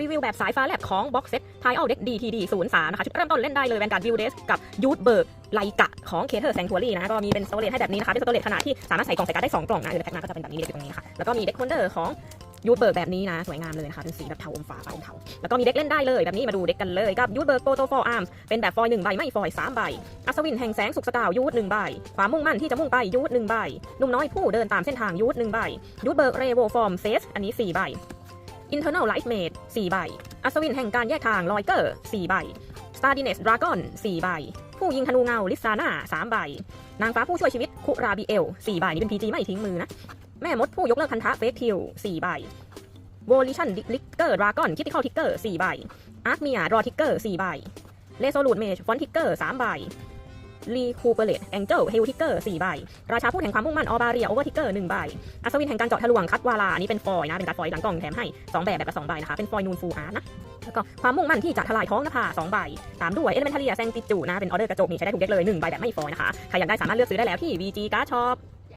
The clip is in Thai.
รีวิวแบบสายฟ้าแลบของ Box Set Tile Deck DTD 03นะคะชุดเริ่มต้นเล่นได้เลยแวนการ์ดวิวเดสกับยูทเบิร์กไลกะของเคเทอร์แซงทัวรี่นะก็มีเป็นสโตเรจให้แบบนี้นะคะเป็นสโตเรจขนาดที่สามารถใส่กล่องใส่การ์ดได้ 2 กล่องนะเดี๋ยวแพ็คมาก็จะเป็นแบบนี้เลยอยู่ตรงนี้ค่ะแล้วก็มีเด็กคนเดอร์ของยูทเบิร์กแบบนี้นะสวยงามเลยนะคะเป็นสีแบบเทาอมฟ้าฟ้าอมเทาแล้วก็มีเด็กเล่นได้เลยแบบนี้มาดูเด็กกันเลยกับยูทเบิร์กโปโตฟอร์อาร์มเป็นแบบฟอยหนึ่งใบไม่ฟอยสามใบอัศวินแห่งแสงสุกสกาวยูทหนึ่งใบความมุ่งมั่นที่จะมุ่งไปยูทหนึ่งใบหนุ่มน้อยผู้เดินตามเส้นทางยูทหนึ่งใบยูทเบิร์กเรโวฟอร์มเซสอันนี้สี่ใบ Internal Light Mate 4 ใบ อัศวินแห่งการแยกทางลอยเกอร์ 4 ใบ s t a r d i n e s Dragon 4 ใบ ผู้ยิงธนูเงาลิซาน่า3ใบ นางฟ้าผู้ช่วยชีวิตคุราบิเอล 4 ใบ นี่เป็นพีจีไม่ทิ้งมือนะ แม่มดผู้ยกเลิกพันธะเฟสทิล4ใบโวลิชันลิกเกอร์ดราก้อนคิติข้าทิกเกอร์4ใบ Arkmia raw รอทิกเกอร์4ใบเลโซลูดเมจฟอนทิกเกอร์3ใบ รีคูเปเลตแองเจิลเฮลทิกเกอร์สี่ใบ ราชาพูดแห่งความมุ่งมั่นออบาเรียโอเวอร์ทิกเกอร์หนึ่งใบ อัศวินแห่งการเจาะทะลวงคัดวาลาอันนี้เป็นฟอยนะ เป็นการฟอยหลังกล่องแถมให้2แบบแบบละสองใบนะคะ เป็นฟอยนูนฟูอาร์นะ แล้วก็ความมุ่งมั่นที่จะทลายท้องนภาสองใบ ตามด้วยเอเลเมนทัลียแซงติจูนะ เป็นออเดอร์กระจกนี่ใช้ได้ทุกเด็กเลยหนึ่งใบแบบไม่ฟอยนะคะ ใครอยากได้สามารถเลือกซื้อได้แล้วที่ VG Card Shop